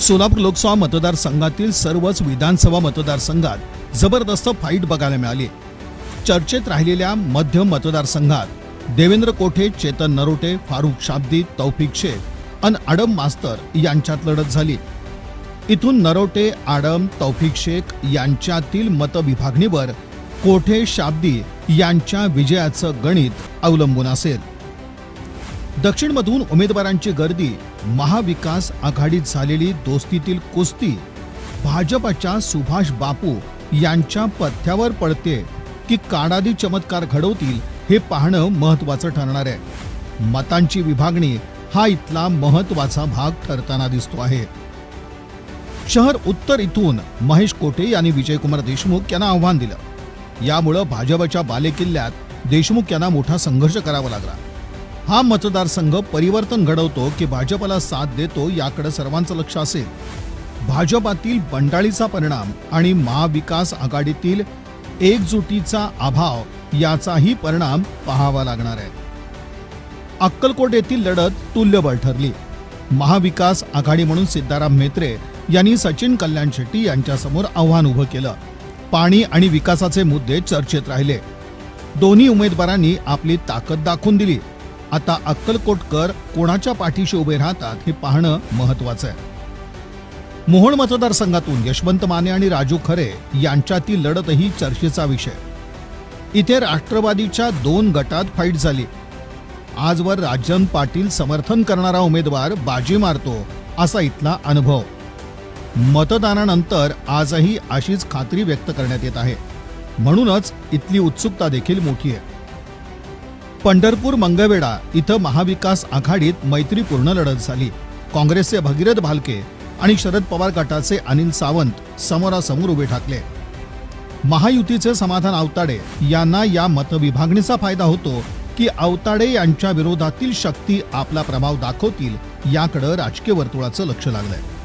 सोलापूर लोकसभा मतदारसंघातील सर्वच विधानसभा मतदारसंघात जबरदस्त फाईट बघायला मिळाली. चर्चेत राहिलेल्या मध्य मतदारसंघात देवेंद्र कोठे चेतन नरोटे फारुख शाब्दी तौफिक शेख अन आडम मास्तर यांच्यात लढत झाली. इथून नरोटे आडम तौफिक शेख यांच्यातील मतविभागणीवर कोठे शाब्दी यांच्या विजयाचं गणित अवलंबून असेल. दक्षिणमधून उमेदवारांची गर्दी महाविकास आघाडीत झालेली दोस्तीतील कुस्ती भाजपच्या सुभाष बापू यांच्या पथ्यावर पडते की काडादी चमत्कार घडवतील हे पाहणं महत्वाचं ठरणार आहे. मतांची विभागणी हा इथला महत्त्वाचा भाग ठरताना दिसतो आहे. शहर उत्तर इथून महेश कोटे यांनी विजयकुमार देशमुख यांना आव्हान दिलं. यामुळं भाजपच्या बालेकिल्ल्यात देशमुख यांना मोठा संघर्ष करावा लागला. हा मतदारसंघ परिवर्तन घडवतो की भाजपला साथ देतो याकडे सर्वांचं लक्ष असेल. भाजपातील बंडाळीचा परिणाम आणि महाविकास आघाडीतील एकजुटीचा अभाव याचाही परिणाम पाहावा लागणार आहे. अक्कलकोट येथील लढत तुल्यबळ ठरली. महाविकास आघाडी म्हणून सिद्धाराम म्हेत्रे यांनी सचिन कल्याण शेट्टी यांच्यासमोर आव्हान उभं केलं. पाणी आणि विकासाचे मुद्दे चर्चेत राहिले. दोन्ही उमेदवारांनी आपली ताकद दाखवून दिली. आता अक्कलकोटकर कोणाच्या पाठीशी उभे राहतात हे पाहणं महत्वाचं आहे. मोहोळ मतदारसंघातून यशवंत माने आणि राजू खरे यांच्यातील लढतही चर्चेचा विषय. इथे राष्ट्रवादीच्या दोन गटात फाईट झाली. आजवर राजन पाटील समर्थन करणारा उमेदवार बाजी मारतो असा इथला अनुभव. मतदानानंतर आजही अशीच खात्री व्यक्त करण्यात येत आहे. म्हणूनच इथली उत्सुकता देखील मोठी आहे. पंढरपूर मंगळवेढा इथं महाविकास आघाडीत मैत्रीपूर्ण लढत झाली. काँग्रेसचे भगीरथ भालके आणि शरद पवार गटाचे अनिल सावंत समोरासमोर उभे ठाकले. महायुतीचे समाधान आवताडे यांना या मतविभागणीचा फायदा होतो की आवताडे यांच्या विरोधातील शक्ती आपला प्रभाव दाखवतील याकडं राजकीय वर्तुळाचं लक्ष लागलंय.